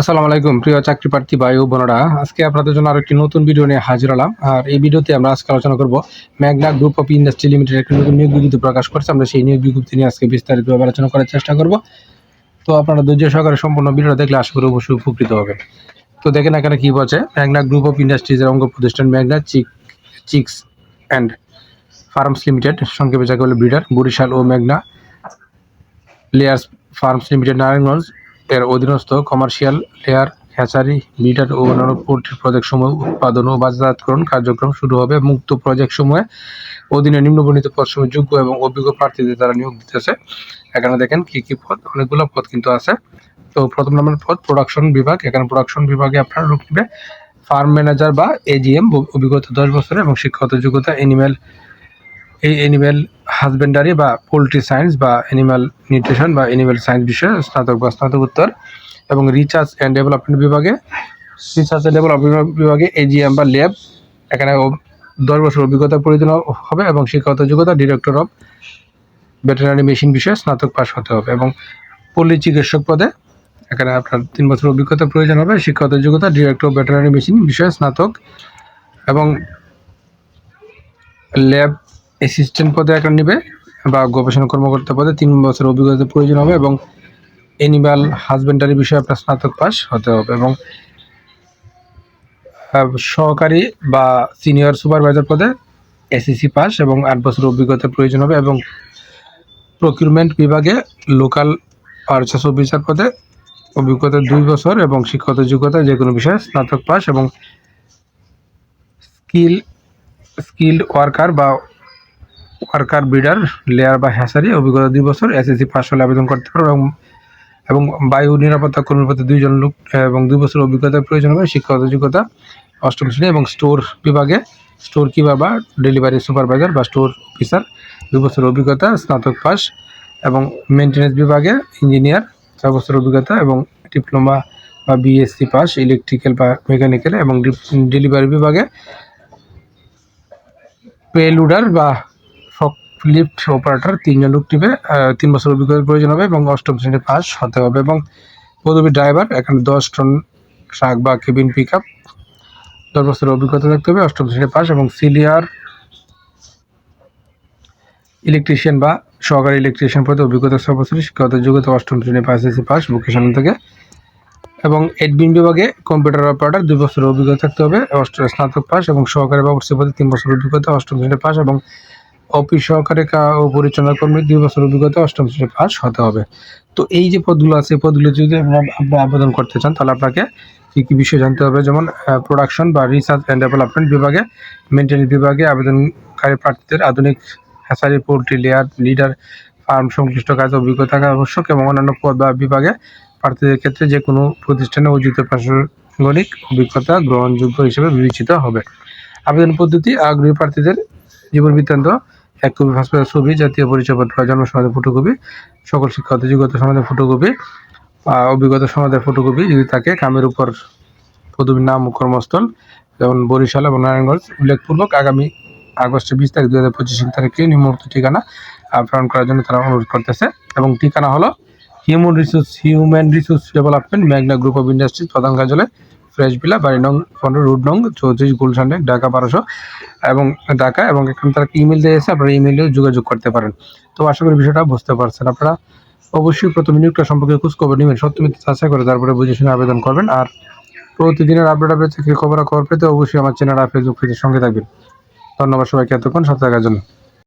আসসালামু আলাইকুম, প্রিয় চাকরি প্রার্থী ভাই ও বোনেরা। আজকে আপনাদের জন্য আরও একটি নতুন ভিডিও নিয়ে হাজির হলাম। আর এই ভিডিওতে আমরা আজকে আলোচনা করব Magna group of industry limited একটি নতুন নিয়োগ বিজ্ঞপ্তি প্রকাশ করেছে। আমরা সেই নিয়োগ বিজ্ঞপ্তি নিয়ে আজকে বিস্তারিতভাবে আলোচনা করার চেষ্টা করব। তো আপনারা ধৈর্য সহকারে সম্পূর্ণ ভিডিওটা দেখলে আশা করি অবশ্যই উপকৃত হবে তো দেখেন এখানে কি বলছে? ম্যাগনা গ্রুপ অফ ইন্ডাস্ট্রিজের অঙ্গ প্রতিষ্ঠান Magna chick chicks and farms limited সংক্ষেপে যাকে বলে ব্রিডার বরিশাল ও মেঘনা লেয়ার্স ফার্মস লিমিটেড নারায়ণগঞ্জ। এর অধীনস্থ কমার্শিয়াল লেয়ার হ্যাচারি মিটার ও অন্যান্য পোল্ট্রি প্রজেক্ট সমূহ উৎপাদন ও বাজারজাতকরণ কার্যক্রম শুরু হবে। মুক্ত প্রজেক্ট সমূহে অধীনে নিম্নবর্ণিত পদ সমূহ যোগ্য এবং অভিজ্ঞ প্রার্থীদের দ্বারা নিয়োগ দিতেছে এখানে দেখেন কি কি পদ? অনেকগুলো পদ কিন্তু আছে। তো প্রথম নম্বর পদ প্রোডাকশন বিভাগ। এখানে প্রোডাকশন বিভাগে আপনার লোক নেবে ফার্ম ম্যানেজার বা এজিএম অভিজ্ঞতা দশ বছর এবং শিক্ষাগত যোগ্যতা এনিম্যাল এই অ্যানিম্যাল হাজবেন্ডারি বা পোলট্রি সায়েন্স বা অ্যানিম্যাল নিউট্রিশন বা অ্যানিম্যাল সায়েন্স বিষয়ে স্নাতক বা স্নাতকোত্তর এবং রিসার্চ অ্যান্ড ডেভেলপমেন্ট বিভাগে রিসার্চ অ্যান্ড ডেভেলপমেন্ট বিভাগে এজিএম বা ল্যাব এখানে দশ বছর অভিজ্ঞতা প্রয়োজন হবে এবং শিক্ষাগত যোগ্যতা ডিরেক্টর অফ ভেটেরিনারি মেশিন বিষয়ে স্নাতক পাশ হতে হবে এবং পল্লী চিকিৎসক পদে এখানে আপনার তিন বছর অভিজ্ঞতা প্রয়োজন হবে, শিক্ষাগত যোগ্যতা ডিরেক্টর অফ ভেটেরিনারি মেশিন বিষয়ে স্নাতক এবং ল্যাব অ্যাসিস্ট্যান্ট পদে একটা নেবে বা গবেষণা কর্মকর্তা পদে তিন বছর অভিজ্ঞতা প্রয়োজন হবে এবং অ্যানিম্যাল হাজবেন্ডারি বিষয়ে আপনার স্নাতক পাস হতে হবে এবং সহকারী বা সিনিয়র সুপারভাইজার পদে এসএসসি পাস এবং আট বছর অভিজ্ঞতা প্রয়োজন হবে এবং প্রকিউরমেন্ট বিভাগে লোকাল পারচেস অফিসার পদে অভিজ্ঞতা দুই বছর এবং শিক্ষাগত যোগ্যতা যে কোনো বিষয়ে স্নাতক পাস এবং স্কিল স্কিল্ড ওয়ার্কার বা ওয়ার্কার ব্রিডার লেয়ার বা হ্যাসারি অভিজ্ঞতা দুই বছর এসএসসি পাস হলে আবেদন করতে পারবে এবং এবং বায়ু নিরাপত্তা কর্মীর পদে দুইজন লোক, এবং দুই বছর অভিজ্ঞতার প্রয়োজন হবে শিক্ষাগত যোগ্যতা অষ্টম শ্রেণি এবং স্টোর বিভাগে। স্টোর কিপার বা ডেলিভারি সুপারভাইজার বা স্টোর অফিসার। দুই বছর অভিজ্ঞতা, স্নাতক পাস এবং মেনটেন্যান্স বিভাগে ইঞ্জিনিয়ার। চার বছর অভিজ্ঞতা এবং ডিপ্লোমা বা বিএসসি পাস ইলেকট্রিক্যাল বা মেকানিক্যাল এবং ডেলিভারি বিভাগে পেলুডার বা লিফট অপারেটর, তিনজন লোক টিপে তিন বছর অভিজ্ঞতার প্রয়োজন হবে এবং অষ্টম শ্রেণি পাস হতে হবে এবং পদবী ড্রাইভার, এখানে দশ টন ট্রাক বা কেবিন পিক আপ দশ বছরের অভিজ্ঞতা থাকতে হবে, অষ্টম শ্রেণি পাস এবং সিলিয়ার ইলেকট্রিশিয়ান বা সহকারী ইলেকট্রিশিয়ান পদে অভিজ্ঞতা ছয় বছরের শিক্ষাগত যোগ্যতা অষ্টম শ্রেণি পাস এসি পাস ভোকেশন থেকে। এবং এডমিন বিভাগে কম্পিউটার অপারেটর দুই বছরের অভিজ্ঞতা থাকতে হবে স্নাতক পাস এবং সহকারী ব্যবস্থা পদে তিন বছরের অভিজ্ঞতা, অষ্টম শ্রেণি পাস এবং অফিস সহকারে ও পরিচালনা কর্মী দুই বছর অভিজ্ঞতা, অষ্টম শ্রেণি পাস হতে হবে। তো এই যে পদগুলো আছে পদগুলো যদি আপনি আবেদন করতে চান, তাহলে আপনাকে কী কী বিষয় জানতে হবে? যেমন প্রোডাকশন বা রিসার্চ অ্যান্ড ডেভেলপমেন্ট বিভাগে মেনটেন্স বিভাগে আবেদনকারী প্রার্থীদের আধুনিক hatchery poultry layer leader farm সংশ্লিষ্ট কাজে, অভিজ্ঞতা থাকা আবশ্যক এবং অন্যান্য পদ বা বিভাগে প্রার্থীদের ক্ষেত্রে যে কোনো প্রতিষ্ঠানে অর্জিত প্রাসঙ্গিক অভিজ্ঞতা গ্রহণযোগ্য হিসেবে বিবেচিত হবে। আবেদন পদ্ধতি, আগ্রহী প্রার্থীদের জীবন বৃত্তান্ত এক কপি পাসপোর্ট ছবি, জাতীয় পরিচয়পত্র জন্ম সনদের ফটোকপি, সকল শিক্ষাগত যোগ্যতা সনদের ফটোকপি অভিজ্ঞতা সনদের ফটোকপি, যদি থাকে, কামের উপর পদবীর নাম কর্মস্থল, যেমন বরিশাল এবং নারায়ণগঞ্জ, উল্লেখপূর্বক আগামী আগস্টের বিশ তারিখ দু হাজার পঁচিশ তারিখে নিম্নোক্ত ঠিকানা প্রেরণ করার জন্য তারা অনুরোধ করতেছে। এবং ঠিকানা হলো human resource human resource development Magna group of industries প্রধান কার্যালয় ফ্রেশ বিলা, বাড়ি নং পনেরো, রুট নং চৌত্রিশ, গুলশান, ঢাকা বারোশো। এবং ঢাকা এবং এখানে তারা ইমেল দিয়েছে আপনারা ইমেলেও যোগাযোগ করতে পারেন। তো আশা করি বিষয়টা বুঝতে পারছেন আপনারা। অবশ্যই প্রথম নিয়োগটা সম্পর্কে খোঁজ খবর নেবেন সত্য মিথ্যা যাচাই করে তারপরে বুঝে শুনে আবেদন করবেন। আর প্রতিদিনের আপডেট আপডেট চাকরি খবর খবর পেতে অবশ্যই আমার চ্যানেল আর ফেসবুক পেজের সঙ্গে থাকবেন। ধন্যবাদ সবাইকে এতক্ষণ, সাথে থাকার জন্য।